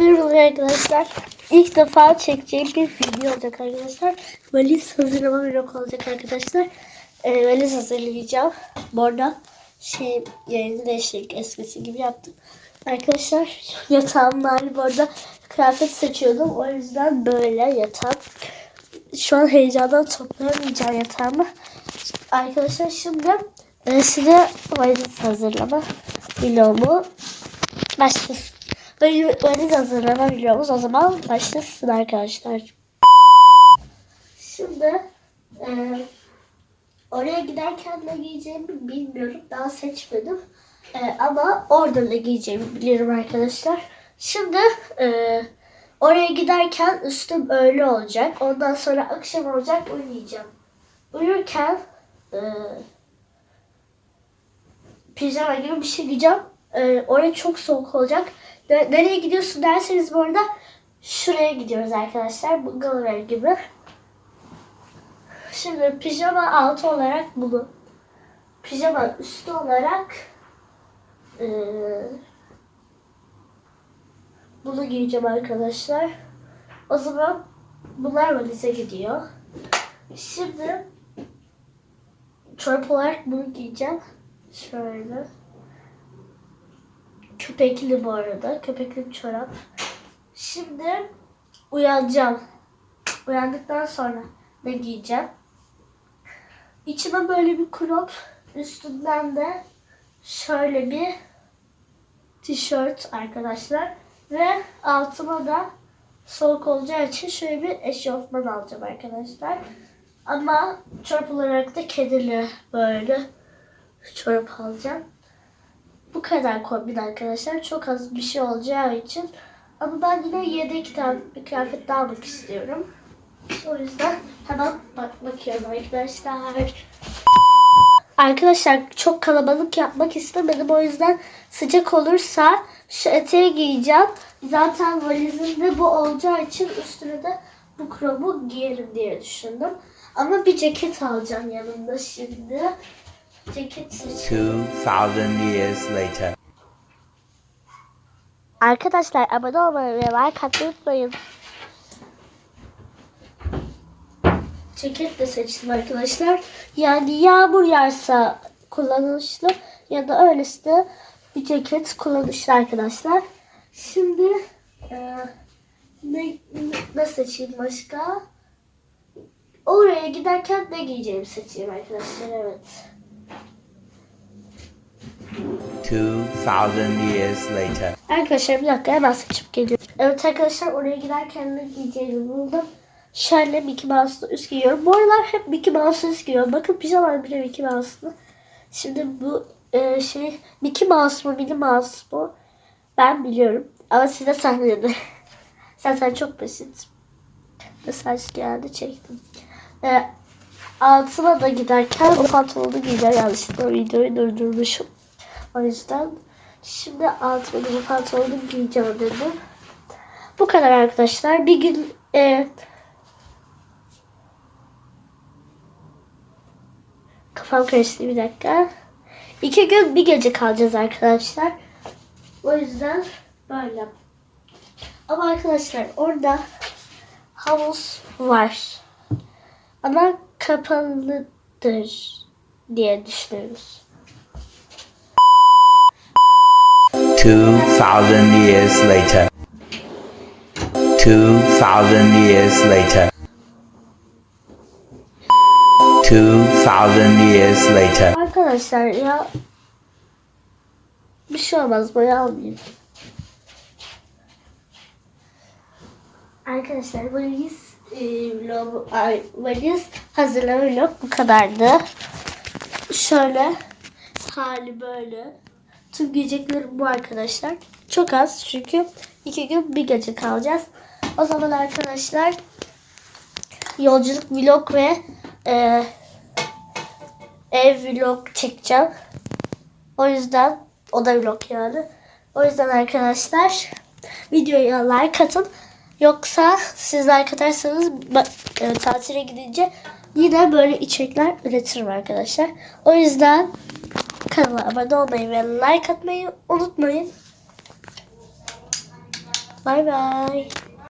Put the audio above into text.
merhaba arkadaşlar. İlk defa çekeceğim bir video olacak arkadaşlar. Valiz hazırlama vlog olacak arkadaşlar. Ee, valiz hazırlayacağım. Bu arada şey yerini değiştirdik eskisi gibi yaptım. Arkadaşlar yatağım hali bu arada kıyafet seçiyordum. O yüzden böyle yatağım. Şu an heyecandan toplayamayacağım yatağımı. Arkadaşlar şimdi e, size valiz hazırlama vlogumu başlasın. Valiz hazırlama videomuz o zaman başlasın arkadaşlar. Şimdi e, oraya giderken ne giyeceğimi bilmiyorum. Daha seçmedim. E, ama orada ne giyeceğimi biliyorum arkadaşlar. Şimdi e, oraya giderken üstüm öyle olacak. Ondan sonra akşam olacak uyuyacağım. Uyurken e, pijama gibi bir şey giyeceğim. Ee, oraya çok soğuk olacak. Ne- nereye gidiyorsun derseniz bu arada şuraya gidiyoruz arkadaşlar. Ev gibi. Şimdi pijama altı olarak bunu. Pijama üstü olarak eee, bunu giyeceğim arkadaşlar. O zaman bunlar valize gidiyor. Şimdi çorap olarak bunu giyeceğim. Şöyle. Köpekli bu arada. Köpekli çorap. Şimdi uyanacağım. Uyandıktan sonra ne giyeceğim? İçime böyle bir crop. Üstünden de şöyle bir tişört arkadaşlar. Ve altıma da soğuk olacağı için şöyle bir eşofman alacağım arkadaşlar. Ama çorap olarak da kedili böyle çorap alacağım. Bu kadar kombin arkadaşlar. Çok az bir şey olacağı için. Ama ben yine yedek bir kıyafet daha almak istiyorum. O yüzden hemen bak bakıyorum arkadaşlar. Arkadaşlar çok kalabalık yapmak istemedim. O yüzden sıcak olursa şu eteği giyeceğim. Zaten valizimde bu olacağı için üstüne de bu kromu giyerim diye düşündüm. Ama bir ceket alacağım yanımda şimdi. Ceket seçeceğim. 2,000 years later. Arkadaşlar abone olmayı ve like atmayı unutmayın. Ceket de seçtim arkadaşlar. Yani yağmur yağarsa kullanışlı ya da öylesi de bir ceket kullanışlı arkadaşlar. Şimdi e, ne, ne seçeyim başka? Oraya giderken ne giyeceğimi seçeyim arkadaşlar evet. 2,000 years later. Arkadaşlar bir dakika hemen seçip geliyorum. Evet arkadaşlar oraya giderken ne giyeceğimi buldum. Şöyle Mickey Mouse'lu üst giyiyorum. Bu aralar hep Mickey Mouse'lu üst giyiyorum. Bakın pijama bile Mickey Mouse'lu. Şimdi bu e, şey Mickey Mouse mu Minnie Mouse mu ben biliyorum. Ama size sahnede. Zaten çok basit. Mesaj geldi çektim. E, altıma da giderken o pantolonu giyeceğim. Yanlışlıkla videoyu durdurmuşum. O yüzden şimdi altıma bu pantolonu giyeceğim dedim. Bu kadar arkadaşlar. Bir gün e, kafam karıştı bir dakika. İki gün bir gece kalacağız arkadaşlar. O yüzden böyle. Ama arkadaşlar orada havuz var. Ama kapalıdır diye düşünüyoruz. 2,000 years later. 2,000 years later. 2,000 years later. Arkadaşlar ya bir şey olmaz boya almayayım. Arkadaşlar valiz e, vlog, ay, valiz hazırlama vlog bu kadardı. Şöyle hali böyle. Tüm giyeceklerim bu arkadaşlar. Çok az çünkü iki gün bir gece kalacağız. O zaman arkadaşlar yolculuk vlog ve e, ev vlog çekeceğim. O yüzden o da vlog yani. O yüzden arkadaşlar videoya like atın. Yoksa siz like atarsanız e, tatile gidince yine böyle içerikler üretirim arkadaşlar. O yüzden kanala abone olmayı ve like atmayı unutmayın. Bay bay.